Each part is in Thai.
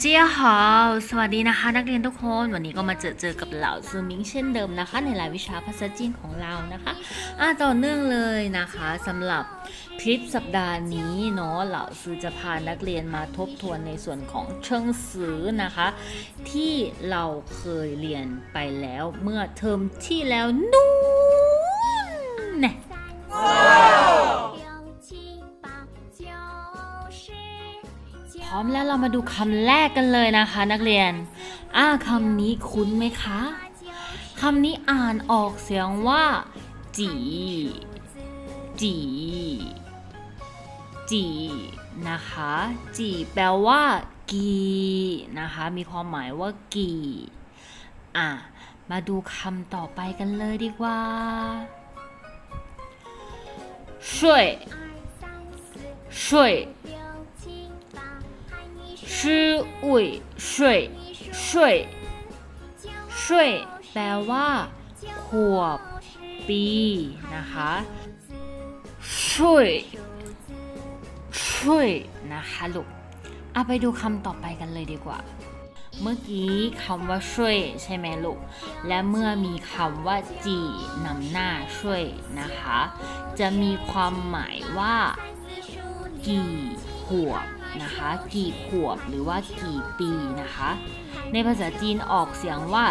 เจียหอสวัสดีนะคะ นักเรียนทุกคนวันนี้ก็มาเจอเจอกับเหล่าซูมิงเช่นเดิมนะคะ ในรายวิชาภาษาจีนของเรานะคะอ่าต่อเนื่องเลยนะคะสำหรับคลิปสัปดาห์นี้เนาะเหล่าซูจะพานักเรียนมาทบทวนในส่วนของเชิงสือนะคะ ที่เราเคยเรียนไปแล้วเมื่อเทอมที่แล้วนู่นเนี่ย พร้อมแล้วเรามาดูคำแรกกันเลยนะคะ นักเรียน อ่าคำนี้คุ้นไหมคะ คำนี้อ่านออกเสียงว่า จี จี จีนะคะ จีแปลว่า กีนะคะ มีความหมายว่า กีอะมาดูคำต่อไปกันเลยดีกว่าช่วยช่ว ชื่ออุ่ยช่วยช่วยช่แปลว่าขวบปีนะคะช่วยช่วยนะคะลูกเอาไปดูคำต่อไปกันเลยดีกว่า เมื่อกี้คำว่าช่วยใช่ไหมลูก และเมื่อมีคำว่าจีนำหน้าช่วยนะคะ จะมีความหมายว่า กี่ขวบ นะคะ กี่ขวบหรือว่ากี่ปีนะคะ ในภาษาจีนออกเสียงว่า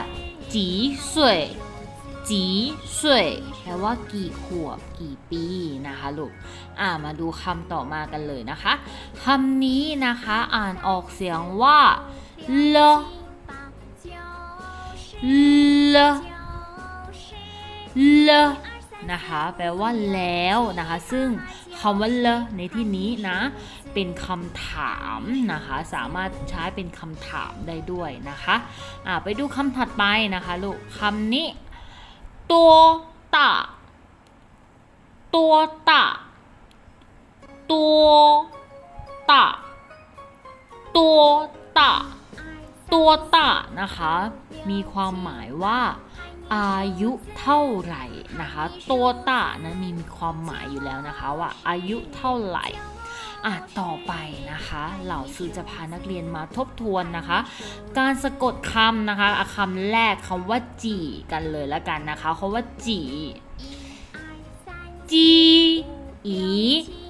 จีสวยจีสวยแปลว่ากี่ขวบกี่ปีนะคะลูก อ่ามาดูคำต่อมากันเลยนะคะคำนี้นะคะอ่านออกเสียงว่าเลเลเลนะคะ แปลว่าแล้วนะคะ ซึ่งคำว่าเลในที่นี้นะ เป็นคำถามนะคะ สามารถใช้เป็นคำถามได้ด้วยนะคะอ่าไปดูคำถัดไปนะคะลูกคำนี้ ตัวตาตัวตาตัวตาตัวตาตัวตานะคะ มีความหมายว่าอายุเท่าไหร่นะคะ ตัวตานะมีมีความหมายอยู่แล้วนะคะว่าอายุเท่าไหร่ อะต่อไปนะคะ เหล่าซื้อจะพานักเรียนมาทบทวนนะคะ การสะกดคำนะคะคำแรกคำว่าจีกันเลยล้วกันนะคะคำว่าจีจีอี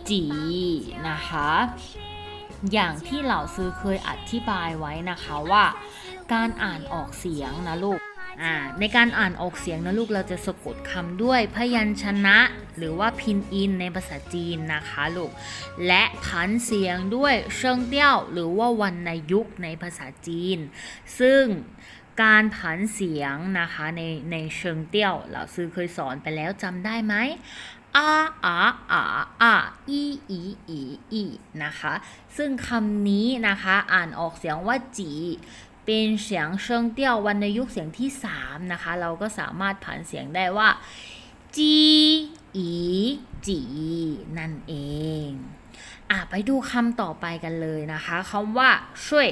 จีนะคะ อย่างที่เหล่าซื้อเคยอธิบายไว้นะคะว่า การอ่านออกเสียงนะลูก ในการอ่านออกเสียงนะลูกเราจะสะกดคำด้วยพยัญชนะ หรือว่าพินอินในภาษาจีนนะคะลูก และผันเสียงด้วยเชิงเตี้ยว หรือว่าวรรณยุกต์ในภาษาจีน ซึ่งการผันเสียงนะคะในในเชิงเตี้ยวเราซื้อเคยสอนไปแล้วจำได้ไหมอาอาอาอาอีอีอีอีนะคะ ซึ่งคำนี้นะคะอ่านออกเสียงว่าจี เป็นเสียงเชิงเตี้ยววรรณยุกต์เสียงที่ 3 นะคะ เราก็สามารถผันเสียงได้ว่าจีอีจีนั่นเองอะไปดูคำต่อไปกันเลยนะคะคำว่าช่วย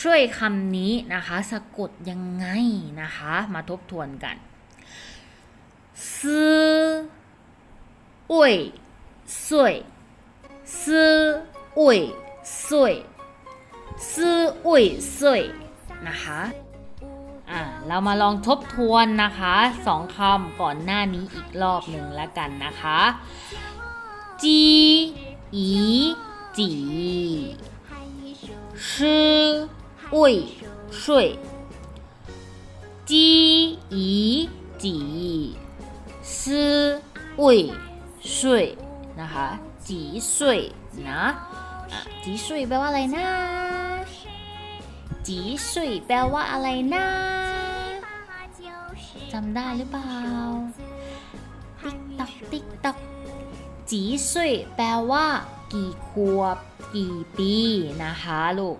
ช่วยคำนี้นะคะ สะกดยังไงนะคะ มาทบทวนกันซื้ออุ่ยสวยซื้ออุ่ยสวยซื้ออุ่ยสวย นะคะเรามาลองทบทวนนะคะสองคำก่อนหน้านี้อีกรอบหนึ่งแล้วกันนะคะจีอีจีชื่ออุ้ยช่วยจีอีจีซื่ออุ้ยช่วยนะคะจีช่วยนะจีช่วยแปลว่าอะไรนะ จีสุยแปลว่าอะไรนะจำได้หรือเปล่า ติ๊กตอกติ๊กตอกจีสุยแปลว่า กี่ครัวกี่ปีนะคะลูก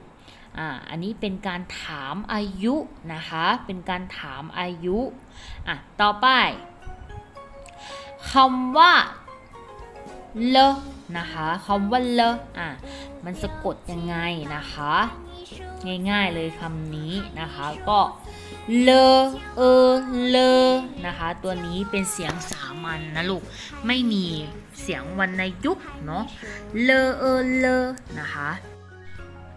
อ่าอันนี้เป็นการถามอายุนะคะ เป็นการถามอายุอะต่อไปคำว่าเลนะคะคำว่าเลอะมันสะกดยังไงนะคะ ง่ายๆเลยคำนี้นะคะก็เลเออเลนะคะ ตัวนี้เป็นเสียงสามัญนนะลูก ไม่มีเสียงวรรณยุกต์เนาะเลเออเลนะคะ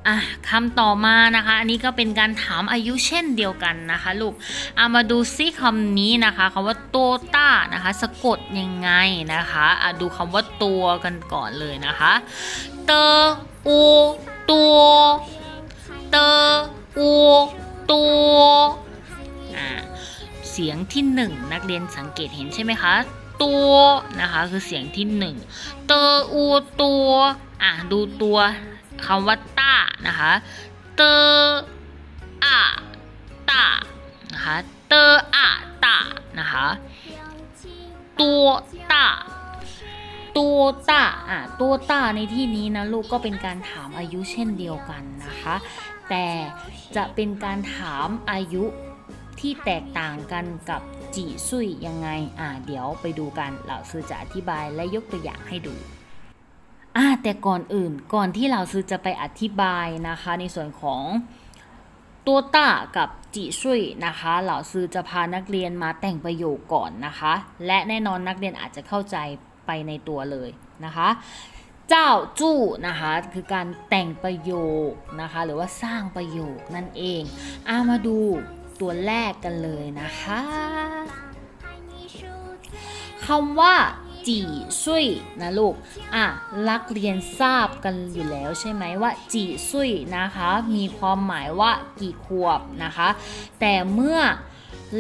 อะคำต่อมานะคะ อันนี้ก็เป็นการถามอายุเช่นเดียวกันนะคะลูกเอามาดูซิคำนี้นะคะคำว่าโตต้านะคะ สะกดยังไงนะคะอะดูคำว่าตัวกันก่อนเลยนะคะ เตออูตัว เตออูตัวเสียงที่หนึ่งนักเรียนสังเกตเห็นใช่ไหมคะ ตัวนะคะคือเสียงที่หนึ่งเตออูตัวอะดูตัวคำว่าต้านะคะเตออะตานะคะเตออะตานะคะตัวต้าตัวต้าอะตัวต้าในที่นี้นะลูกก็เป็นการถามอายุเช่นเดียวกันนะคะ แต่จะเป็นการถามอายุที่แตกต่างกันกับจีซุยยังไง อ่า เดี๋ยวไปดูกันเหล่าซื้อจะอธิบายและยกตัวอย่างให้ดูอ่าแต่ก่อนอื่นก่อนที่เหล่าซื้อจะไปอธิบายนะคะ ในส่วนของตัวต้ากับจีซุยนะคะ เหล่าซื้อจะพานักเรียนมาแต่งประโยคก่อนนะคะ และแน่นอนนักเรียนอาจจะเข้าใจไปในตัวเลยนะคะ เจ้าจู้นะคะคือการแต่งประโยคนะคะ หรือว่าสร้างประโยคนั่นเองเอามาดูตัวแรกกันเลยนะคะคำว่าจีซุยนะลูก อะลักเรียนทราบกันอยู่แล้วใช่ไหมว่าจีซุยนะคะ มีความหมายว่ากี่ขวบนะคะ แต่เมื่อ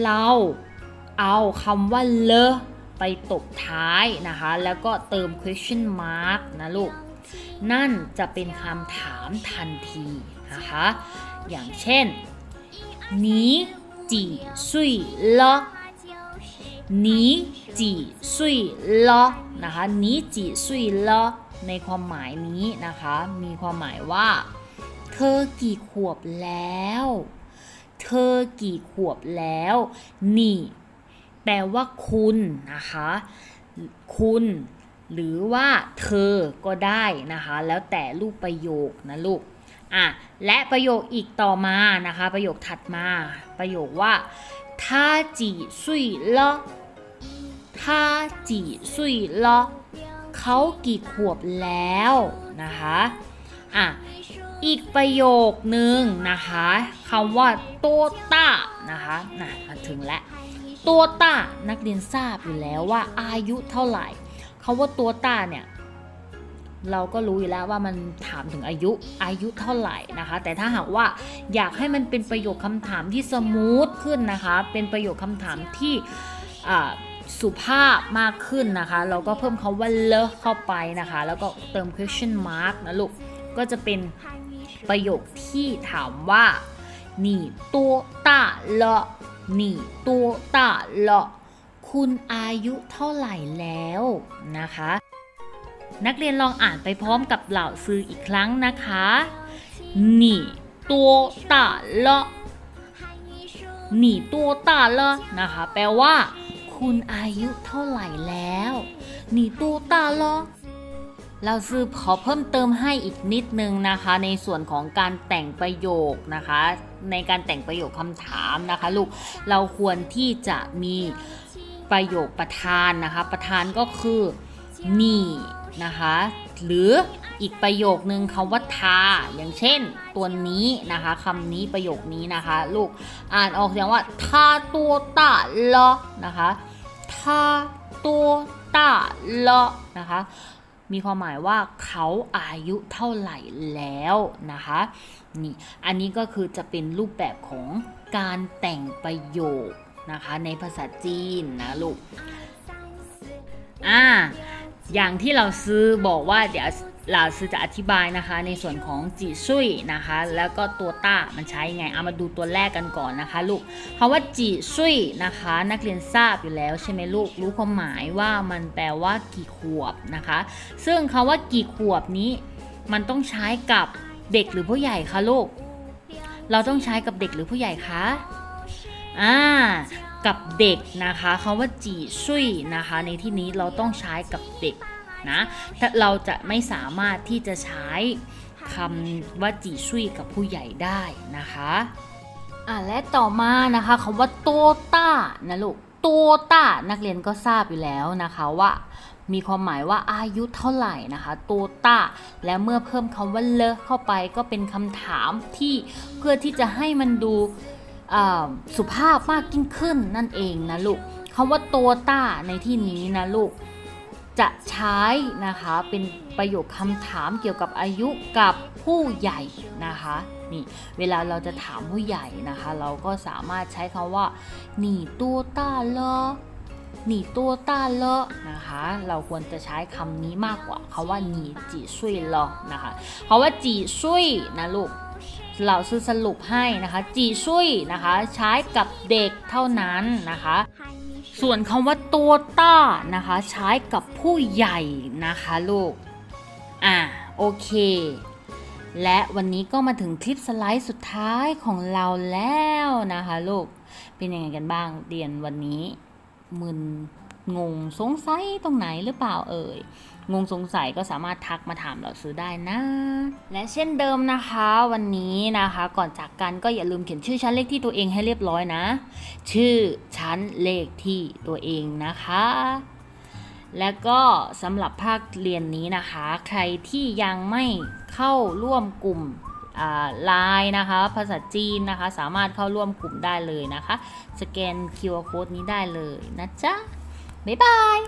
เราเอาคำว่าเล ไปตบท้ายนะคะ แล้วก็เติม question mark นะลูก นั่นจะเป็นคำถามทันทีนะคะ อย่างเช่น你几岁了你几岁了นะคะ你几岁了ในความหมายนี้นะคะ มีความหมายว่า เธอกี่ขวบแล้ว เธอกี่ขวบแล้วนี่ แปลว่าคุณนะคะ คุณ หรือว่าเธอก็ได้นะคะ แล้วแต่รูปประโยคนะลูกอะและประโยคอีกต่อมานะคะ ประโยคถัดมาประโยคว่าท่าจีซุยล้อท่าจีซุยล้อเขากี่ขวบแล้วนะคะอะอีกประโยคนึงนะคะคำว่าโตต้านะคะน่ะถึงแล้ว ตัวต้านักเรียนทราบอยู่แล้วว่าอายุเท่าไหร่คาว่าตัวต้าเนี่ย เราก็รู้อยู่แล้วว่ามันถามถึงอายุอายุเท่าไหร่นะคะ แต่ถ้าหากว่าอยากให้มันเป็นประโยคคำถามที่สมูทขึ้นนะคะ เป็นประโยคคำถามที่อ่าสุภาพมากขึ้นนะคะ เราก็เพิ่มคาว่าเลอะเข้าไปนะคะ แล้วก็เติม question mark นะลูก ก็จะเป็นประโยคที่ถามว่า你多大了 หนี่ตัวตาเละคุณอายุเท่าไหร่แล้วนะคะ นักเรียนลองอ่านไปพร้อมกับเหล่าซืออีกครั้งนะคะหนี่ตัวตาเละหนี่ตัวตาเละนะคะ แปลว่า คุณอายุเท่าไหร่แล้วหนี่ตัวตาเละ เราซื้อขอเพิ่มเติมให้อีกนิดนึงนะคะ ในส่วนของการแต่งประโยคนะคะ ในการแต่งประโยคคำถามนะคะลูกเราควรที่จะมีประโยคประธานนะคะ ประธานก็คือนี่นะคะ หรืออีกประโยคนึงคำว่าทา อย่างเช่น ตัวนี้นะคะคำนี้ประโยคนี้นะคะ ลูกอ่านออกเสียงว่าทาตัวตาเลอนะคะทาตัวตาเลอนะคะ มีความหมายว่าเขาอายุเท่าไหร่แล้วนะคะนี่อันนี้ก็คือจะเป็นรูปแบบของการแต่งประโยคนะคะในภาษาจีนนะลูกอ่าอย่างที่เราซื้อบอกว่าเดี๋ยว เราซือจะอธิบายนะคะ ในส่วนของจีซุยนะคะ แล้วก็ตัวต้ามันใช้ยังไงเอามาดูตัวแรกกันก่อนนะคะ ลูกคำว่าจีซุยนะคะ นักเรียนทราบอยู่แล้วใช่ไหมลูกรู้ความหมายว่ามันแปลว่ากี่ขวบนะคะ ซึ่งคำว่ากี่ขวบนี้ มันต้องใช้กับเด็กหรือผู้ใหญ่คะลูกเราต้องใช้กับเด็กหรือผู้ใหญ่คะอ่ากับเด็กนะคะคำว่าจีซุยนะคะ ในที่นี้เราต้องใช้กับเด็ก นะถ้าเราจะไม่สามารถที่จะใช้คำว่าจีซุยกับผู้ใหญ่ได้นะคะอ่าและต่อมานะคะคำว่าโตต้านะลูกโตต้านักเรียนก็ทราบอยู่แล้วนะคะว่า มีความหมายว่าอายุเท่าไหร่นะคะโตต้าและเมื่อเพิ่มคำว่าเลเข้าไปก็เป็นคำถามที่เพื่อที่จะให้มันดูสุภาพมากยิ่งขึ้นนั่นเองนะลูกคำว่าโตต้าในที่นี้นะลูก จะใช้นะคะเป็นประโยคคำถามเกี่ยวกับอายุกับผู้ใหญ่นะคะนี่เวลาเราจะถามผู้ใหญ่นะคะ เราก็สามารถใช้คำว่าหนีตัวต้าเลอหนีตัวต้าเลอนะคะ เราควรจะใช้คำนี้มากกว่าคาว่าหนีจีซุยเลอนะคะคาว่าจีซุยนะลูกเราสรุปให้นะคะ จีซุยนะคะ ใช้กับเด็กเท่านั้นนะคะ ส่วนคำว่าตัวต้านะคะ ใช้กับผู้ใหญ่นะคะลูก อ่าโอเค และวันนี้ก็มาถึงคลิปสไลด์สุดท้ายของเราแล้วนะคะลูก เป็นยังไงกันบ้างเรียนวันนี้มึนงงสงสัยตรงไหนหรือเปล่าเอ่ย งงสงสัยก็สามารถทักมาถามเราซื้อได้นะ และเช่นเดิมนะคะ วันนี้นะคะ ก่อนจากกันก็อย่าลืมเขียนชื่อชั้นเลขที่ตัวเองให้เรียบร้อยนะ ชื่อชั้นเลขที่ตัวเองนะคะ และก็สำหรับภาคเรียนนี้นะคะ ใครที่ยังไม่เข้าร่วมกลุ่มไลน์นะคะ ภาษาจีนนะคะ สามารถเข้าร่วมกลุ่มได้เลยนะคะ สแกน QR Code นี้ได้เลยนะจ๊ะ บ๊ายบาย